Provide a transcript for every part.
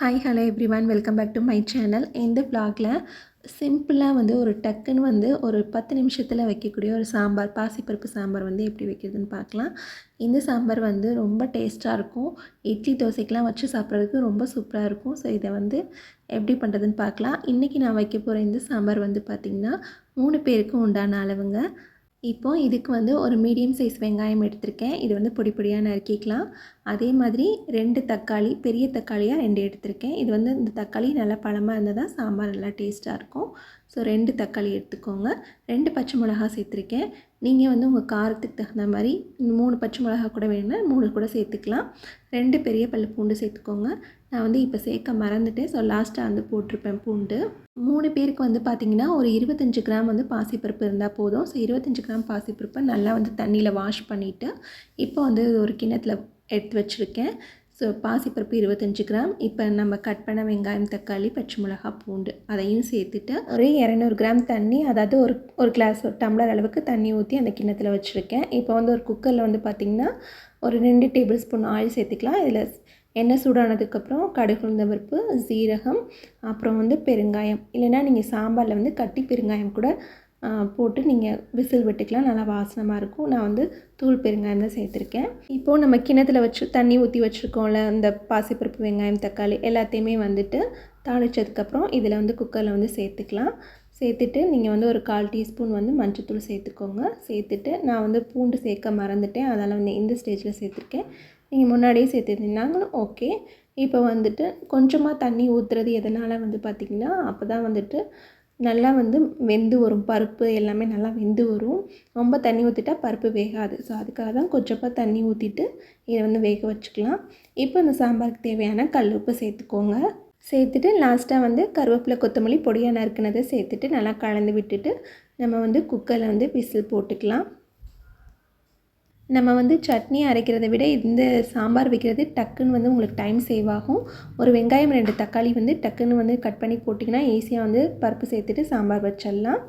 Hi hello everyone welcome back to my channel இந்த vlogல சிம்பிளாக வந்து ஒரு டக்குன்னு வந்து ஒரு பத்து நிமிஷத்தில் வைக்கக்கூடிய ஒரு சாம்பார் பாசிப்பருப்பு சாம்பார் வந்து எப்படி வைக்கிறதுன்னு பார்க்கலாம். இந்த சாம்பார் வந்து ரொம்ப டேஸ்ட்டாக இருக்கும். இட்லி தோசைக்கெலாம் வச்சு சாப்பிட்றதுக்கு ரொம்ப சூப்பராக இருக்கும். ஸோ இதை வந்து எப்படி பண்ணுறதுன்னு பார்க்கலாம். இன்றைக்கி நான் வைக்க போகிற இந்த சாம்பார் வந்து பார்த்திங்கன்னா மூணு பேருக்கு உண்டான அளவுங்க. இப்போ இதுக்கு வந்து ஒரு மீடியம் சைஸ் வெங்காயம் எடுத்திருக்கேன். இது வந்து பொடி பொடியாக நறுக்கிக்கலாம். அதே மாதிரி ரெண்டு தக்காளி பெரிய தக்காளியாக ரெண்டு எடுத்திருக்கேன். இது வந்து இந்த தக்காளி நல்லா பழமாக இருந்தால் தான் சாம்பார் நல்லா டேஸ்ட்டாக இருக்கும். ஸோ ரெண்டு தக்காளி எடுத்துக்கோங்க. ரெண்டு பச்சை மிளகா சேர்த்துருக்கேன். நீங்கள் வந்து உங்கள் காரத்துக்கு தகுந்த மாதிரி மூணு பச்சை மிளகா கூட வேணும்னா மூணு கூட சேர்த்துக்கலாம். ரெண்டு பெரிய பல்லு பூண்டு சேர்த்துக்கோங்க. நான் வந்து இப்போ சேர்க்க மறந்துட்டேன். ஸோ லாஸ்ட்டாக வந்து போட்டிருப்பேன் பூண்டு. மூணு பேருக்கு வந்து பார்த்திங்கன்னா ஒரு இருபத்தஞ்சி கிராம் வந்து பாசிப்பருப்பு இருந்தால் போதும். ஸோ இருபத்தஞ்சி கிராம் பாசிப்பருப்பை நல்லா வந்து தண்ணியில் வாஷ் பண்ணிவிட்டு இப்போ வந்து ஒரு கிண்ணத்தில் எடுத்து வச்சுருக்கேன். ஸோ பாசிப்பருப்பு இருபத்தஞ்சி கிராம். இப்போ நம்ம கட் பண்ண வெங்காயம் தக்காளி பச்சை மிளகா பூண்டு அதையும் சேர்த்துட்டு ஒரு இரநூறு கிராம் தண்ணி அதாவது ஒரு ஒரு கிளாஸ் ஒரு டம்ளர் அளவுக்கு தண்ணி ஊற்றி அந்த கிண்ணத்தில் வச்சுருக்கேன். இப்போ வந்து ஒரு குக்கரில் வந்து பார்த்திங்கன்னா ஒரு ரெண்டு டேபிள் ஸ்பூன் ஆயில் சேர்த்துக்கலாம். இதில் எண்ணெய் சூடானதுக்கப்புறம் கடுகு உளுந்தம்பருப்பு சீரகம் அப்புறம் வந்து பெருங்காயம். இல்லைன்னா நீங்கள் சாம்பாரில் வந்து கட்டி பெருங்காயம் கூட போட்டு நீங்கள் விசில் விட்டுக்கலாம். நல்லா வாசனமாக இருக்கும். நான் வந்து தூள் பெருங்காயம் தான் சேர்த்துருக்கேன். இப்போது நம்ம கிணத்துல வச்சு தண்ணி ஊற்றி வச்சுருக்கோம்ல இந்த பாசிப்பருப்பு வெங்காயம் தக்காளி எல்லாத்தையுமே வந்துட்டு தாளித்ததுக்கப்புறம் இதில் வந்து குக்கரில் வந்து சேர்த்துக்கலாம். சேர்த்துட்டு நீங்கள் வந்து ஒரு கால் டீஸ்பூன் வந்து மஞ்சத்தூள் சேர்த்துக்கோங்க. சேர்த்துட்டு நான் வந்து பூண்டு சேர்க்க மறந்துட்டேன். அதனால் வந்து இந்த ஸ்டேஜில் சேர்த்துருக்கேன். நீங்கள் முன்னாடியே சேர்த்துருந்தீங்கனாங்களும் ஓகே இப்போ வந்துட்டு கொஞ்சமாக தண்ணி ஊற்றுறது எதனால் வந்து பார்த்திங்கன்னா அப்போ தான் வந்துட்டு நல்லா வந்து வெந்து வரும். பருப்பு எல்லாமே நல்லா வெந்து வரும். ரொம்ப தண்ணி ஊற்றிட்டா பருப்பு வேகாது. ஸோ அதுக்காக தான் கொஞ்சமாக தண்ணி ஊற்றிட்டு இதை வந்து வேக வச்சுக்கலாம். இப்போ இந்த சாம்பாருக்கு தேவையான கல் உப்பு சேர்த்துக்கோங்க. சேர்த்துட்டு லாஸ்ட்டாக வந்து கருவேப்பிலை கொத்தமல்லி பொடியாக நறுக்கினதை சேர்த்துட்டு நல்லா கலந்து விட்டுட்டு நம்ம வந்து குக்கரில் வந்து விசில் போட்டுக்கலாம். நம்ம வந்து சட்னி அரைக்கிறத விட இந்த சாம்பார் வைக்கிறது டக்குன்னு வந்து உங்களுக்கு டைம் சேவ் ஆகும். ஒரு வெங்காயம் ரெண்டு தக்காளி வந்து டக்குன்னு வந்து கட் பண்ணி போட்டிங்கன்னா ஈஸியாக வந்து பருப்பு சேர்த்துட்டு சாம்பார் வச்சிடலாம்.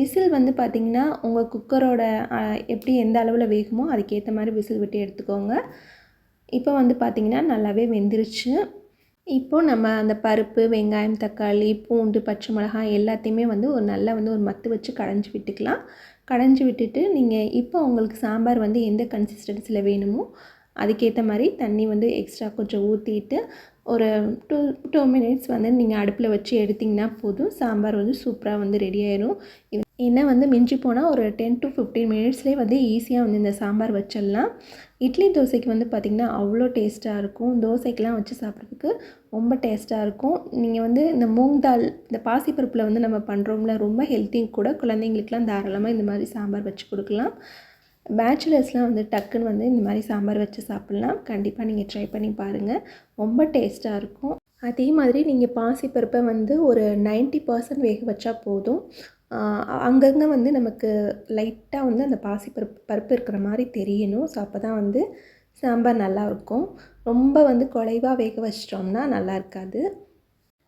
விசில் வந்து பார்த்திங்கன்னா உங்கள் குக்கரோட எப்படி எந்த அளவில் வேகுமோ அதுக்கேற்ற மாதிரி விசில் விட்டு எடுத்துக்கோங்க. இப்போ வந்து பார்த்திங்கன்னா நல்லாவே வெந்துருச்சு. இப்போது நம்ம அந்த பருப்பு வெங்காயம் தக்காளி பூண்டு பச்சை மிளகாய் எல்லாத்தையுமே வந்து ஒரு நல்லா வந்து ஒரு மத்து வச்சு கடைஞ்சி விட்டுக்கலாம். கடைஞ்சி விட்டுட்டு நீங்கள் இப்போ உங்களுக்கு சாம்பார் வந்து எந்த கன்சிஸ்டன்சியில் வேணுமோ அதுக்கேற்ற மாதிரி தண்ணி வந்து எக்ஸ்ட்ரா கொஞ்சம் ஊற்றிட்டு ஒரு டூ டூ மினிட்ஸ் வந்து நீங்கள் அடுப்பில் வச்சு எடுத்திங்கன்னா போதும். சாம்பார் வந்து சூப்பராக வந்து ரெடி ஆயிடும் ஏன்னா வந்து மிஞ்சி போனால் ஒரு டென் டு ஃபிஃப்டீன் மினிட்ஸ்லேயே வந்து ஈஸியாக வந்து இந்த சாம்பார் வச்சிடலாம். இட்லி தோசைக்கு வந்து பார்த்திங்கன்னா அவ்வளோ டேஸ்ட்டாக இருக்கும். தோசைக்கெலாம் வச்சு சாப்பிட்றதுக்கு ரொம்ப டேஸ்ட்டாக இருக்கும். நீங்கள் வந்து இந்த மூங் தால் இந்த பாசிப்பருப்பில் வந்து நம்ம பண்ணுறோம்ல ரொம்ப ஹெல்த்தி கூட குழந்தைங்களுக்குலாம் தாராளமாக இந்த மாதிரி சாம்பார் வச்சு கொடுக்கலாம். பேச்சுலர்ஸ்லாம் வந்து டக்குன்னு வந்து இந்த மாதிரி சாம்பார் வச்சு சாப்பிட்லாம். கண்டிப்பாக நீங்கள் ட்ரை பண்ணி பாருங்கள் ரொம்ப டேஸ்ட்டாக இருக்கும். அதே மாதிரி நீங்கள் பாசிப்பருப்பை வந்து ஒரு நைன்ட்டி பர்சன்ட் வேக வச்சா போதும். அங்கங்கே வந்து நமக்கு லைட்டாக வந்து அந்த பாசி பருப்பு பருப்பு இருக்கிற மாதிரி தெரியணும். ஸோ அப்போ தான் வந்து சாம்பார் நல்லாயிருக்கும் ரொம்ப வந்து குறைவாக வேக வச்சிட்டோம்னா நல்லா இருக்காது.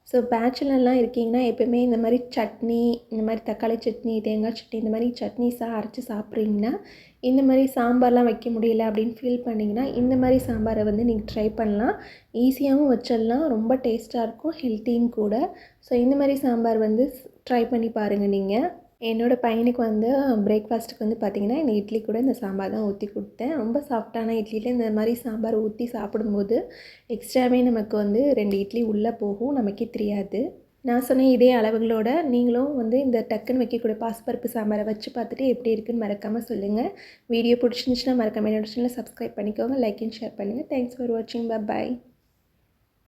ஸோ பேச்சுலர்லாம் இருக்கீங்கன்னா எப்போயுமே இந்த மாதிரி சட்னி இந்த மாதிரி தக்காளி சட்னி தேங்காய் சட்னி இந்த மாதிரி சட்னிஸாக அரைச்சி சாப்பிட்றீங்கன்னா இந்த மாதிரி சாம்பார்லாம் வைக்க முடியல அப்படின்னு ஃபீல் பண்ணிங்கன்னா இந்த மாதிரி சாம்பாரை வந்து நீங்கள் ட்ரை பண்ணலாம். ஈஸியாகவும் வச்சிடலாம். ரொம்ப டேஸ்ட்டாக இருக்கும். ஹெல்த்தியும் கூட. ஸோ இந்த மாதிரி சாம்பார் வந்து ட்ரை பண்ணி பாருங்கள் நீங்கள் என்னோடய பையனுக்கு வந்து பிரேக்ஃபாஸ்ட்டுக்கு வந்து பார்த்திங்கன்னா இந்த இட்லி கூட இந்த சாம்பார் தான் ஊற்றி கொடுத்தேன். ரொம்ப சாஃப்டான இட்லியில் இந்த மாதிரி சாம்பார் ஊற்றி சாப்பிடும்போது எக்ஸ்ட்ராவே நமக்கு வந்து ரெண்டு இட்லி உள்ளே போகும் நமக்கே தெரியாது. நான் சொன்ன இதே அளவுகளோட நீங்களும் வந்து இந்த டக்குன்னு வைக்கக்கூடிய பாஸ்பருப்பு சாம்பாரை வச்சு பார்த்துட்டு எப்படி இருக்குன்னு மறக்காமல் சொல்லுங்கள் வீடியோ பிடிச்சிருந்துச்சுன்னா மறக்காமல் என்னோட சேனலை சப்ஸ்கிரைப் பண்ணிக்கோங்க லைக் அண்ட் ஷேர் பண்ணுங்கள் தேங்க்ஸ் ஃபார் வாட்சிங் பாய்